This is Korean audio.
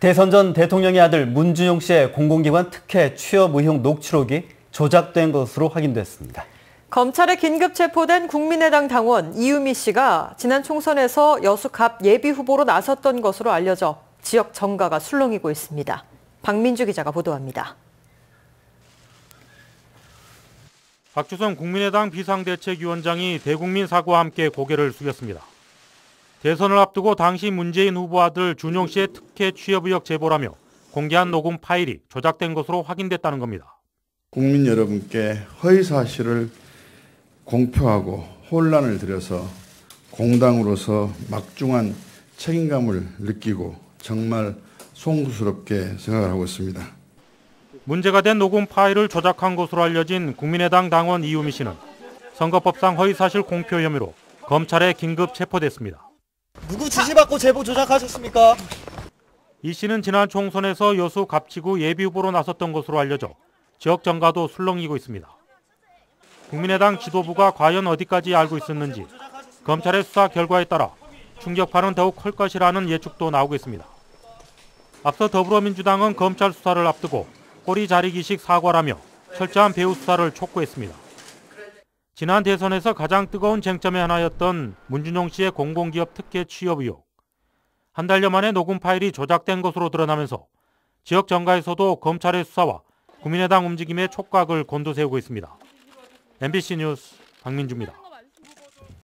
대선 전 대통령의 아들 문준용 씨의 공공기관 특혜 취업 의혹 녹취록이 조작된 것으로 확인됐습니다. 검찰에 긴급 체포된 국민의당 당원 이유미 씨가 지난 총선에서 여수갑 예비 후보로 나섰던 것으로 알려져 지역 정가가 술렁이고 있습니다. 박민주 기자가 보도합니다. 박주선 국민의당 비상대책위원장이 대국민 사과와 함께 고개를 숙였습니다. 대선을 앞두고 당시 문재인 후보 아들 준용 씨의 특혜 취업 의혹 제보라며 공개한 녹음 파일이 조작된 것으로 확인됐다는 겁니다. 국민 여러분께 허위 사실을 공표하고 혼란을 들여서 공당으로서 막중한 책임감을 느끼고 정말 송구스럽게 생각을 하고 있습니다. 문제가 된 녹음 파일을 조작한 것으로 알려진 국민의당 당원 이유미 씨는 선거법상 허위사실 공표 혐의로 검찰에 긴급 체포됐습니다. 누구 지시받고 제보 조작하셨습니까? 이 씨는 지난 총선에서 여수 갑치구 예비후보로 나섰던 것으로 알려져 지역 정가도 술렁이고 있습니다. 국민의당 지도부가 과연 어디까지 알고 있었는지 검찰의 수사 결과에 따라 충격파는 더욱 클 것이라는 예측도 나오고 있습니다. 앞서 더불어민주당은 검찰 수사를 앞두고 꼬리 자리기식 사과라며 철저한 배후 수사를 촉구했습니다. 지난 대선에서 가장 뜨거운 쟁점의 하나였던 문준용 씨의 공공기업 특혜 취업 의혹. 한 달여 만에 녹음 파일이 조작된 것으로 드러나면서 지역 정가에서도 검찰의 수사와 국민의당 움직임에 촉각을 곤두세우고 있습니다. MBC 뉴스 박민주입니다.